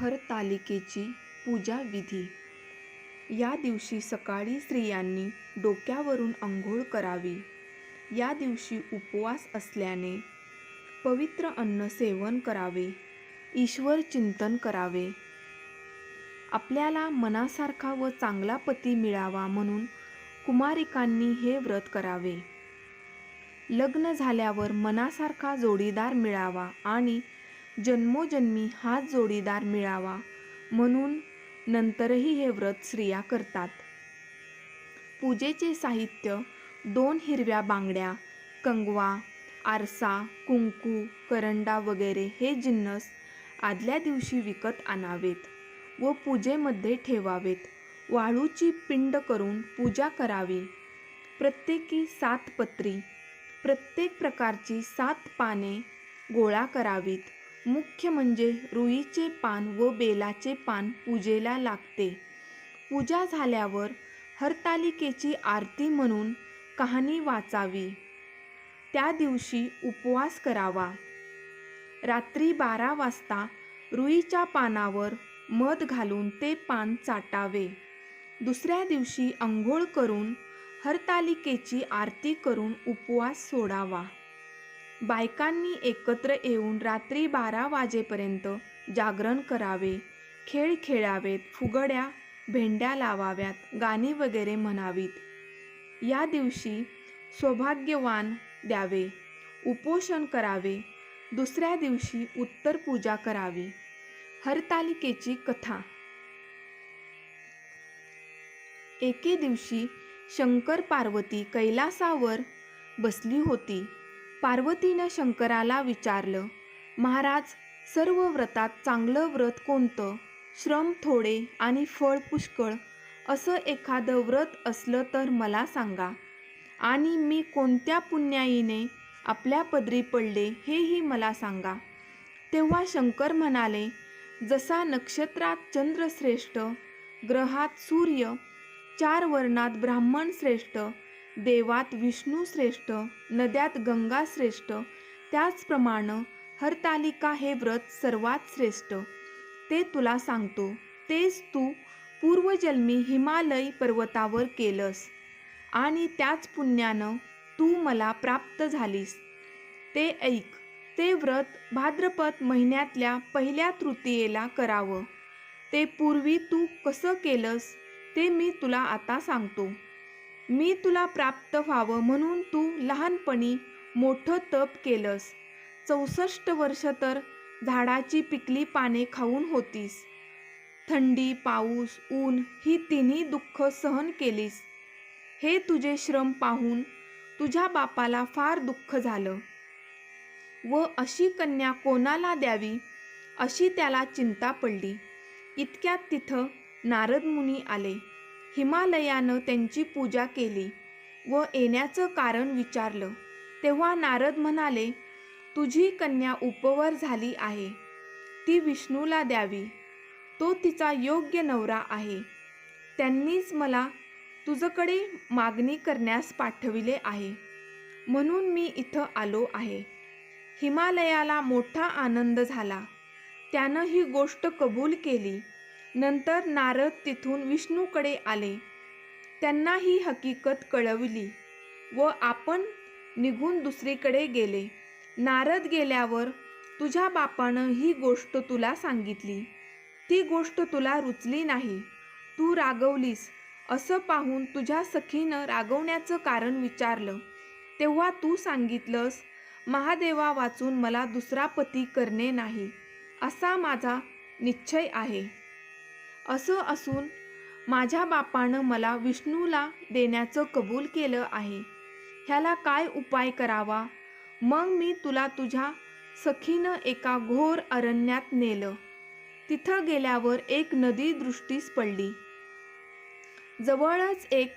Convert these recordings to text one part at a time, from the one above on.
हरतालिकेची पूजा विधी. या दिवशी सकाळी स्त्रियांनी डोक्यावरून अंघोळ करावी. या दिवशी उपवास असल्याने पवित्र अन्न सेवन करावे. ईश्वर चिंतन करावे. आपल्याला मनासारखा व चांगला पती मिळावा म्हणून कुमारिकांनी हे व्रत करावे. लग्न झाल्यावर मनासारखा जोडीदार मिळावा आणि जन्मोजन्मी हाच जोडीदार मिळावा म्हणून नंतरही हे व्रत स्त्रिया करतात. पूजेचे साहित्य दोन हिरव्या बांगड्या कंगवा आरसा कुंकू करंडा वगैरे हे जिन्नस आदल्या दिवशी विकत आणावेत व पूजेमध्ये ठेवावेत. वाळूची पिंड करून पूजा करावी. प्रत्येकी सात पत्री प्रत्येक प्रकारची सात पाने गोळा करावीत. मुख्य म्हणजे रुईचे पान व बेलाचे पान पूजेला लागते. पूजा झाल्यावर हरतालिकेची आरती म्हणून कहाणी वाचावी. त्या दिवशी उपवास करावा. रात्री बारा वाजता रुईच्या पानावर मध घालून ते पान चाटावे. दुसऱ्या दिवशी अंघोळ करून हरतालिकेची आरती करून उपवास सोडावा. बायकांनी एकत्र येऊन रात्री बारा वाजेपर्यंत जागरण करावे खेळ खेळावेत फुगड्या भेंड्या लावाव्यात गाणी वगैरे म्हणावीत. या दिवशी सौभाग्यवान द्यावे उपोषण करावे दुसऱ्या दिवशी उत्तर पूजा करावी. हरतालिकेची कथा. एके दिवशी शंकर पार्वती कैलासावर बसली होती. पार्वतीनं शंकराला विचारलं महाराज सर्व व्रतात चांगलं व्रत कोणतं? श्रम थोडे आणि फळ पुष्कळ. असं एखादं व्रत असलं तर मला सांगा. आणि मी कोणत्या पुण्याईने आपल्या पदरी पडले हेही मला सांगा. तेव्हा शंकर म्हणाले जसा नक्षत्रात चंद्र श्रेष्ठ ग्रहात सूर्य चार वर्णात ब्राह्मण श्रेष्ठ देवात विष्णू श्रेष्ठ नद्यात गंगा श्रेष्ठ त्याचप्रमाणे हरतालिका हे व्रत सर्वात श्रेष्ठ. ते तुला सांगतो तेच तू पूर्वजन्मी हिमालय पर्वतावर केलंस आणि त्याच पुण्यानं तू मला प्राप्त झालीस. ते ऐक ते व्रत भाद्रपद महिन्यातल्या पहिल्या तृतीयेला करावं. ते पूर्वी तू कसं केलंस ते मी तुला आता सांगतो. मी तुला प्राप्त व्हावं म्हणून तू लहानपणी मोठं तप केलंस. चौसष्ट वर्ष तर झाडाची पिकली पाने खाऊन होतीस. थंडी पाऊस ऊन ही तिन्ही दुःख सहन केलीस. हे तुझे श्रम पाहून तुझ्या बापाला फार दुःख झालं. व अशी कन्या कोणाला द्यावी अशी त्याला चिंता पडली. इतक्यात तिथं नारद मुनी आले. हिमालयानं त्यांची पूजा केली व येण्याचं कारण विचारलं. तेव्हा नारद म्हणाले तुझी कन्या उपवर झाली आहे. ती विष्णूला द्यावी. तो तिचा योग्य नवरा आहे. त्यांनीच मला तुझकडे मागणी करण्यास पाठविले आहे. म्हणून मी इथं आलो आहे. हिमालयाला मोठा आनंद झाला. त्यानं ही गोष्ट कबूल केली. नंतर नारद तिथून विष्णूकडे आले. त्यांना ही हकीकत कळवली व आपण निघून दुसरीकडे गेले. नारद गेल्यावर तुझ्या बापानं ही गोष्ट तुला सांगितली. ती गोष्ट तुला रुचली नाही. तू रागवलीस असं पाहून तुझ्या सखीनं रागवण्याचं कारण विचारलं. तेव्हा तू सांगितलंस महादेवा वाचून मला दुसरा पती करणे नाही. असा माझा निश्चय आहे. असं असून माझ्या बापानं मला विष्णूला देण्याचं कबूल केलं आहे. ह्याला काय उपाय करावा? मग मी तुला तुझ्या सखीनं एका घोर अरण्यात नेलं. तिथं गेल्यावर एक नदी दृष्टीस पडली. जवळच एक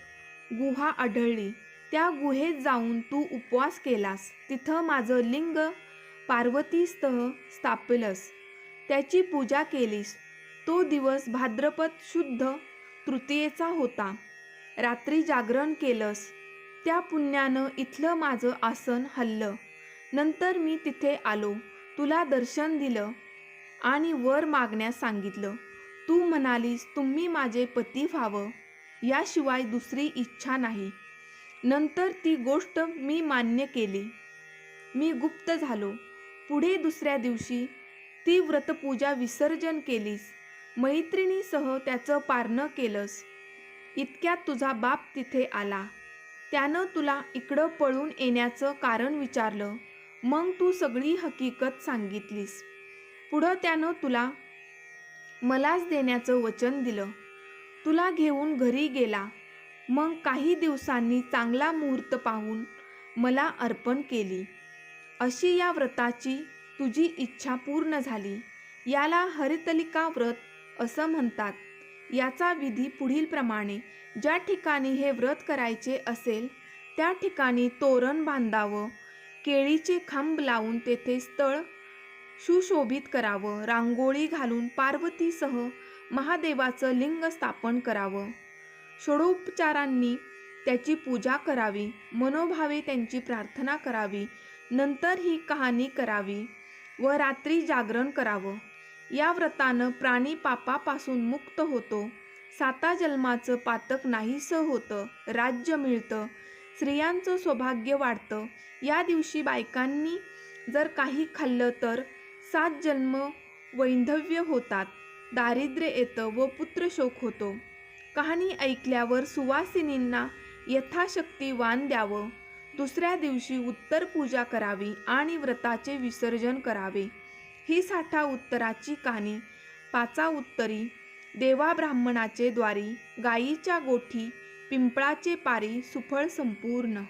गुहा आढळली. त्या गुहेत जाऊन तू उपवास केलास. तिथं माझं लिंग पार्वतीस्तह स्थापलंस. त्याची पूजा केलीस. तो दिवस भाद्रपद शुद्ध तृतीयेचा होता. रात्री जागरण केलंस. त्या पुण्यानं इथलं माझं आसन हल्लं. नंतर मी तिथे आलो. तुला दर्शन दिलं आणि वर मागण्यास सांगितलं. तू म्हणालीस तुम्ही माझे पती व्हावं. याशिवाय दुसरी इच्छा नाही. नंतर ती गोष्ट मी मान्य केली. मी गुप्त झालो. पुढे दुसऱ्या दिवशी ती व्रतपूजा विसर्जन केलीस. मैत्रिणीसह त्याचं पारणं केलंस. इतक्यात तुझा बाप तिथे आला. त्यानं तुला इकडं पळून येण्याचं कारण विचारलं. मग तू सगळी हकीकत सांगितलीस. पुढं त्यानं तुला मलाच देण्याचं वचन दिलं. तुला घेऊन घरी गेला. मग काही दिवसांनी चांगला मुहूर्त पाहून मला अर्पण केली. अशी या व्रताची तुझी इच्छा पूर्ण झाली. याला हरितलिका व्रत असं म्हणतात. याचा विधी पुढीलप्रमाणे ज्या ठिकाणी हे व्रत करायचे असेल त्या ठिकाणी तोरण बांधावं केळीचे खांब लावून तेथे स्थळ सुशोभित करावं रांगोळी घालून पार्वतीसह महादेवाचं लिंग स्थापन करावं. षडोपचारांनी त्याची पूजा करावी मनोभावे त्यांची प्रार्थना करावी नंतर ही कहाणी करावी व रात्री जागरण करावं. या व्रतानं प्राणी पापापासून मुक्त होतो. साता जन्माचं पातक नाहीसं होतं. राज्य मिळतं. स्त्रियांचं सौभाग्य वाढतं. या दिवशी बायकांनी जर काही खाल्लं तर सात जन्म वैंधव्य होतात. दारिद्र्य येतं व पुत्रशोक होतो. कहाणी ऐकल्यावर सुवासिनींना यथाशक्ती वान द्यावं. दुसऱ्या दिवशी उत्तर पूजा करावी आणि व्रताचे विसर्जन करावे. ही साठा उत्तराची कानी पाचा उत्तरी देवा ब्राह्मणाचे द्वारी गायीच्या गोठी पिंपळाचे पारी सुफळ संपूर्ण.